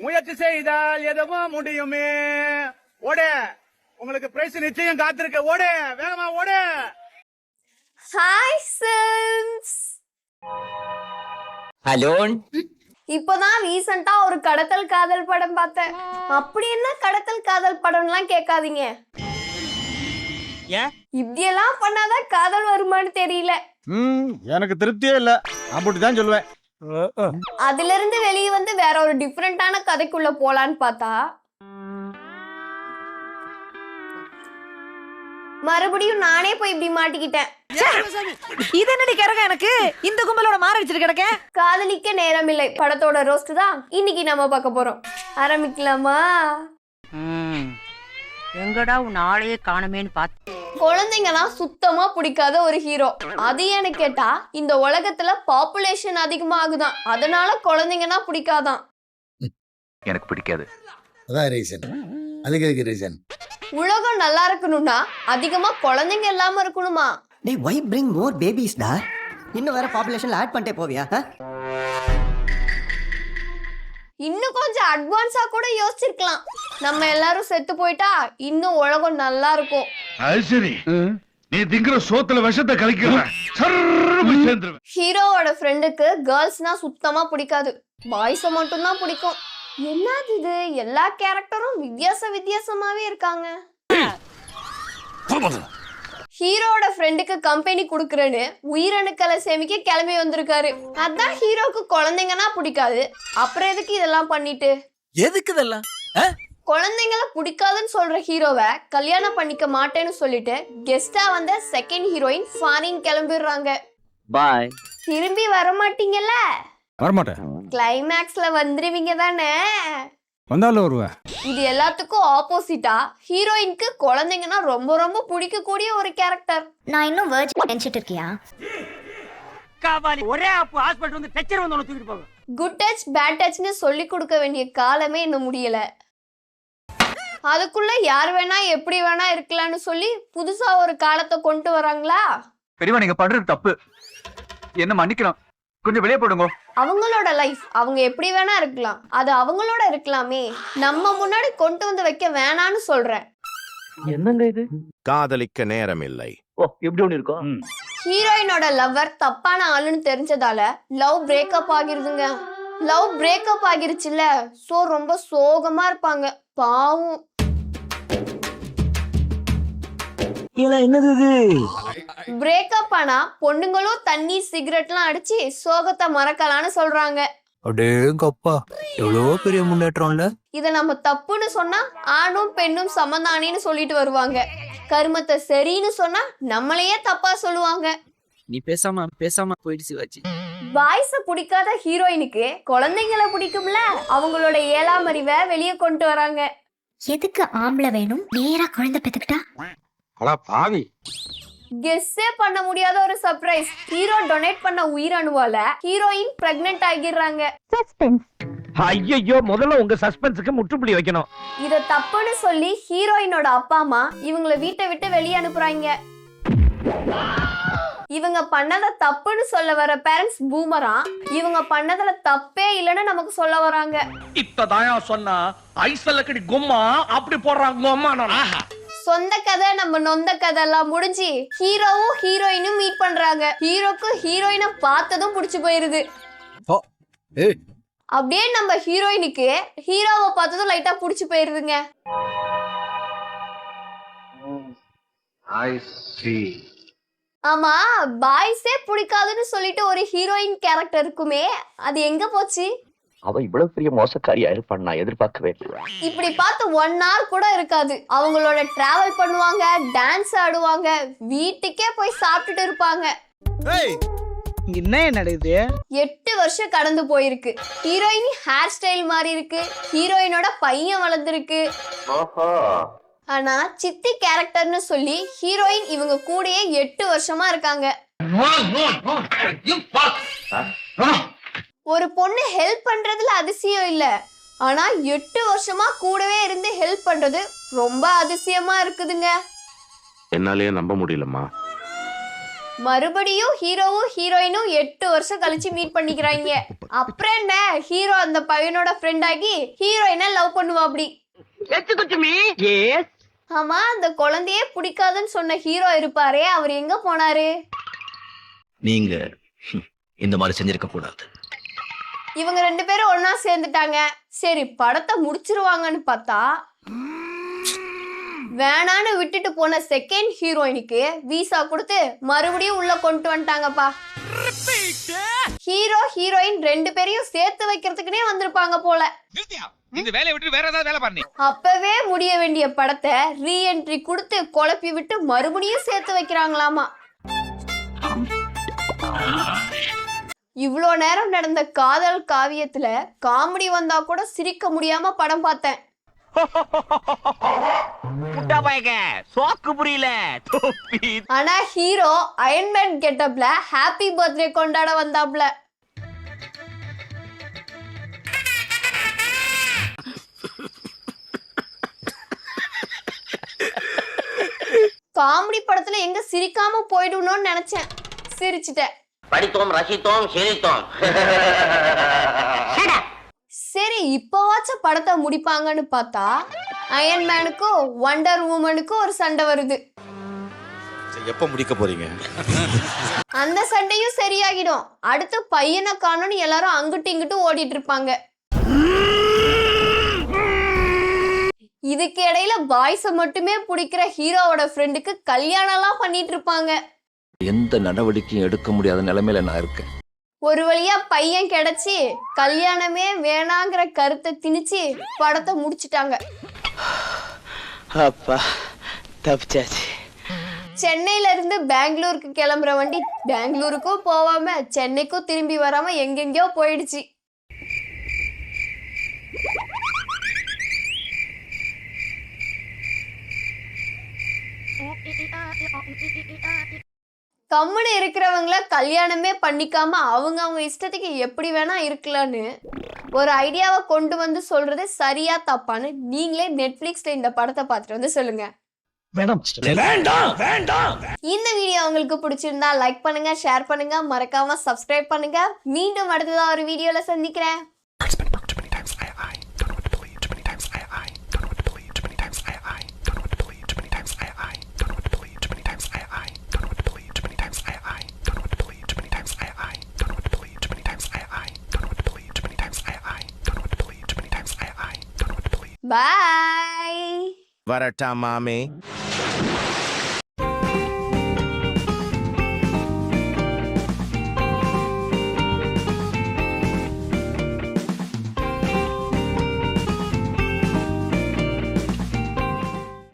முயற்சி செய்தால் எதுவும் முடியுமே. ஓடு. உங்களுக்கு பிரைஸ் நிச்சயம் காத்திருக்க. ஓடு. வேகமா ஓடு. ஹாய் சிம்ஸ் ஹலோ இப்போதான் ரீசெண்டா ஒரு கடத்தல் காதல் படம் பார்த்தேன். அப்படி என்ன கடத்தல் காதல் படம்லாம் கேட்காதீங்க. ஏன்? இப்படியெல்லாம் பண்ணாதான் காதல் வருமான்னு தெரியல. ம் எனக்கு திருப்தியே இல்ல. அப்படிதான் சொல்லுவேன். அதுல இருந்து வெளியே வந்து வேற ஒரு டிஃப்ரெண்டான கதைக்குள்ள போலான்னு பார்த்தா மறுபடியும் நானே போய் இப்படி மாட்டிக்கிட்டேன். இது என்னடி கிறக எனக்கு? இந்த கும்பலோட மாற வச்சிட்டு கிடக்க? காதலிக்க நேரமில்லை. படத்தோட ரோஸ்ட் தான் இன்னைக்கு நம்ம பார்க்க போறோம். ஆரம்பிக்கலாமா? எங்கடா உன் ஆளையே காணுமேன்னு பார்த்து குழந்தைங்கலாம் சுத்தமா பிடிக்காத ஒரு ஹீரோ அது ஏன்னு கேட்டா இந்த உலகத்துல பாப்புலேஷன் அதிகமாகுதான். அதனால குழந்தைங்கன்னா பிடிக்காதான். எனக்கு பிடிக்காது. அதான் ரீசன் அதுக்கு எதுக்கு ரீசன் உலகம் நல்லா இருக்கணும்னா அதிகமா குழந்தைங்க இல்லாம இருக்கணுமா? டேய் வை பிரிங் மோர் பேபிஸ் டா? இன்னும் வேற பாப்புலேஷன்ல ஆட் பண்ணிட்டே போவியா? இன்னும் கொஞ்சம் அட்வான்ஸா கூட யோசிச்சிருக்கலாம். நம்ம எல்லாரும் செத்து போயிட்டா இன்னும் உலகம் நல்லா இருக்கும். அது சரி. நீ திங்கிற சோத்துல விஷத்தை கலக்கிற சேர்ந்துருவேன். ஹீரோவோட ஃப்ரெண்டுக்கு கேர்ள்ஸ்னா சுத்தமா பிடிக்காது. பாய்ஸை மட்டும்தான் பிடிக்கும். என்னது இது? எல்லா கேரக்டரும் வித்தியாச வித்தியாசமாவே இருக்காங்க. ஹீரோட ஃப்ரெண்டுக்கு கம்பெனி குடுக்கறேன்னு உயிரணுக்களை சேமிக்க கிளம்பி வந்திருக்காரு. அதான் ஹீரோக்கு குழந்தைங்கன்னா பிடிக்காது. அப்புறம் எதுக்கு இதெல்லாம் பண்ணிட்டு? எதுக்கு இதெல்லாம்? குழந்தைங்கள பிடிக்காதுன்னு சொல்ற ஹீரோவை கல்யாணம் பண்ணிக்க மாட்டேன்னு சொல்லிட்டு கெஸ்டா வந்த செகண்ட் ஹீரோயின் ஃபாரின் கிளம்பிடுறாங்க. பாய் திரும்பி வர மாட்டீங்கல்ல வரமாட்டேன் கிளைமேக்ஸ்ல வந்துருவீங்க தானே? வந்தாலும் வருவேன் இது எல்லாத்துக்கும் ஆப்போசிட்டா ஹீரோயினுக்கு குழந்தைங்கன்னா ரொம்ப ரொம்ப பிடிக்கக்கூடிய ஒரு கேரக்டர் நான் இன்னும் வேர்ஜ் நினைச்சிட்டு இருக்கியா? காபாலி ஒரே ஆப்பு ஹாஸ்பிட்டல் வந்து டச்சர் வந்து தூக்கிட்டு போகும். குட் டச் பேட் டச்னு சொல்லி கொடுக்க வேண்டிய காலமே இன்னும் முடியல. அதுக்குள்ள யார் வேணா எப்படி வேணா இருக்கலாம்னு சொல்லி புதுசா ஒரு காலத்தை கொண்டு வராங்களா? பெரியவா நீங்க பண்றது தப்பு. என்ன மன்னிக்கலாம் கொஞ்சம் வெளியே போடுங்க. அவங்களோட லைஃப் அவங்க எப்படி வேணா இருக்கலாம். அது அவங்களோட இருக்கலாமே. நம்ம முன்னாடி கொண்டு வந்து வைக்க வேணான்னு சொல்றேன். என்னங்க இது? காதலிக்க நேரமில்லை. ஓ இப்படி ஒண்ணு இருக்கும்? ஹீரோயினோட லவ்வர் தப்பான ஆளுன்னு தெரிஞ்சதால லவ் பிரேக்கப் ஆகிருதுங்க. லவ் பிரேக்கப் ஆகிருச்சுல்ல. சோ ரொம்ப சோகமா இருப்பாங்க. பாவம். என்னது இது? பிரேக்கப் ஆனா பொண்ணுங்களும் தண்ணி சிகரெட்லாம் அடிச்சு சோகத்தை மறக்கலாம்னு சொல்றாங்க. அடேங்கப்பா எவ்வளோ பெரிய முன்னேற்றம்ல. இத நம்ம தப்புன்னு சொன்னா ஆணும் பெண்ணும் சமந்தானின்னு சொல்லிட்டு வருவாங்க. கருமத்தை சரின்னு சொன்னா நம்மளையே தப்பா சொல்லுவாங்க. நீ பேசாம பேசாம போயிட்டு சிவாச்சி பாய்ஸ பிடிக்காத ஹீரோயினுக்கு குழந்தைங்கள பிடிக்கும்ல அவங்களோட ஏழாம் அறிவை வெளியே கொண்டு வராங்க. எதுக்கு ஆம்பளை வேணும்? நேரா குழந்தை பெத்துக்கிட்டா அடா பாவி. கெஸ்ஸே பண்ண முடியாத ஒரு சர்ப்ரைஸ் ஹீரோ டொனேட் பண்ண உயிரணுவால ஹீரோயின் பிரெக்னென்ட் ஆகிடுறாங்க. ஐயோ முதல்ல உங்க சஸ்பென்ஸுக்கு முற்றுப்புள்ளி வைக்கணும். இத தப்புன்னு சொல்லி ஹீரோயினோட அப்பா அம்மா இவங்கள வீட்டை விட்டு வெளியே அனுப்புறாங்க. இவங்க பண்ணத தப்புன்னு சொல்ல வர பேரண்ட்ஸ் பூமரா இவங்க பண்ணதுல தப்பே இல்லைன்னு நமக்கு சொல்ல வராங்க. இப்பதாயா சொன்னா ஐசல்லக்கடி கும்மா அப்படி போடுறாங்க கும்மா சொந்த கதை நம்ம நொந்த கதை எல்லாம் முடிஞ்சு ஹீரோவும் ஹீரோயினும் மீட் பண்றாங்க. ஹீரோக்கு ஹீரோயினை பார்த்ததும் பிடிச்சு போயிருது. அப்படியே நம்ம ஹீரோயினுக்கு ஹீரோவை பார்த்ததும் லைட்டா பிடிச்சு போயிருதுங்க. ஆமா பாய்ஸே பிடிக்காதுன்னு சொல்லிட்டு ஒரு ஹீரோயின் கேரக்டர் இருக்குமே அது எங்க போச்சு? அவ இவ்வளவு பெரிய மோசக்காரியா இருப்பான்னு நான் எதிர்பார்க்கவே இல்லை. இப்படி பார்த்து ஒன் hour கூட இருக்காது. அவங்களோட டிராவல் பண்ணுவாங்க டான்ஸ் ஆடுவாங்க வீட்டுக்கே போய் சாப்பிட்டுட்டு இருப்பாங்க. என்ன நடக்குது எட்டு வருஷம் கடந்து போயிருக்கு. ஹீரோயின் ஹேர் ஸ்டைல் மாறி இருக்கு. ஹீரோயினோட பையன் வளர்ந்துருக்கு. ஆனா சித்தி கேரக்டர்னு சொல்லி ஹீரோயின் இவங்க கூடயே எட்டு வருஷமா இருக்காங்க. ஒரு பொண்ணு ஹெல்ப் பண்றதுல அதிசயம் இல்ல. ஆனா எட்டு வருஷமா கூடவே இருந்து ஹெல்ப் பண்றது ரொம்ப அதிசயமா இருக்குதுங்க. என்னாலேயே நம்ப முடியலம்மா. மறுபடியும் ஹீரோவும் ஹீரோயினும் எட்டு வருஷம் கழிச்சு மீட் பண்ணிக்கிறாங்க. அப்புறம் என்ன? ஹீரோ அந்த பையனோட ஃப்ரெண்ட் ஆகி ஹீரோயினை லவ் பண்ணுவா அப்படி. ஆமா அந்த குழந்தையே பிடிக்காதுன்னு சொன்ன ஹீரோ இருப்பாரே அவர் எங்க போனாரு? நீங்க இந்த மாதிரி செஞ்சிருக்க கூடாது. இவங்க ரெண்டு பேரும் ஒண்ணா சேர்ந்துட்டாங்க. சரி படத்தை முடிச்சிருவாங்கன்னு பார்த்தா வேணான்னு விட்டுட்டு போன செகண்ட் ஹீரோயினுக்கு விசா கொடுத்து மறுபடியும் உள்ள கொண்டு வந்துட்டாங்கப்பா. ஹீரோ ஹீரோயின் ரெண்டு பேரையும் சேர்த்து வைக்கிறதுக்குனே வந்திருப்பாங்க போல. இந்த வேலையை விட்டு வேற ஏதாவது வேலை பண்ணி அப்பவே முடிய வேண்டிய படத்தை ரீஎன்ட்ரி கொடுத்து குழப்பி விட்டு மறுபடியும் சேர்த்து வைக்கிறாங்களாமா. இவ்வளோ நேரம் நடந்த காதல் காவியத்துல காமெடி வந்தா கூட சிரிக்க முடியாம படம் பார்த்தேன். ஆனா ஹீரோ அயன்மேன் கெட்டப்ல ஹாப்பி பர்த்டே கொண்டாட வந்தாப்ல. காமெடி படத்துல எங்க சிரிக்காம போயிடணும்னு நினைச்சேன். சிரிச்சிட்டேன். படித்தோம் ரசித்தோம் சிரித்தோம். சரி இப்போவாச்சும் படத்தை முடிப்பாங்கன்னு பார்த்தா அயன்மேனுக்கும் வண்டர் உமனுக்கும் ஒரு சண்டை வருது. எப்ப முடிக்க போறீங்க? அந்த சண்டையும் சரியாகிடும். அடுத்து பையனை காணோன்னு எல்லாரும் அங்கிட்டு இங்கிட்டு ஓடிட்டு இருப்பாங்க. இதுக்கு இடையில பாய்ஸை மட்டுமே பிடிக்கிற ஹீரோவோட ஃப்ரெண்டுக்கு கல்யாணம்லாம் பண்ணிட்டு இருப்பாங்க. எந்த நடவடிக்கையும் எடுக்க முடியாத நிலைமையில நான் இருக்கேன். ஒரு வழியா பையன் கிடைச்சி கல்யாணமே வேணாங்கிற கருத்தை திணிச்சு படத்தை முடிச்சிட்டாங்க. அப்பா தப்பிச்சாச்சு. சென்னையில இருந்து பெங்களூருக்கு கிளம்புற வண்டி பெங்களூருக்கும் போகாம சென்னைக்கும் திரும்பி வராம எங்கெங்கயோ போயிடுச்சு. கம்முன்னு இருக்கிறவங்கள கல்யாணமே பண்ணிக்காம அவங்க அவங்க இஷ்டத்துக்கு எப்படி வேணா இருக்கலான்னு ஒரு ஐடியாவை கொண்டு வந்து சொல்றது சரியா தப்பான்னு நீங்களே நெட்ஃபிளிக்ஸ்ல இந்த படத்தை பார்த்துட்டு வந்து சொல்லுங்க. இந்த வீடியோ உங்களுக்கு பிடிச்சிருந்தா லைக் பண்ணுங்க ஷேர் பண்ணுங்க மறக்காம சப்ஸ்கிரைப் பண்ணுங்க. மீண்டும் அடுத்ததா ஒரு வீடியோல சந்திக்கிறேன். பாய் வரட்டா மாமே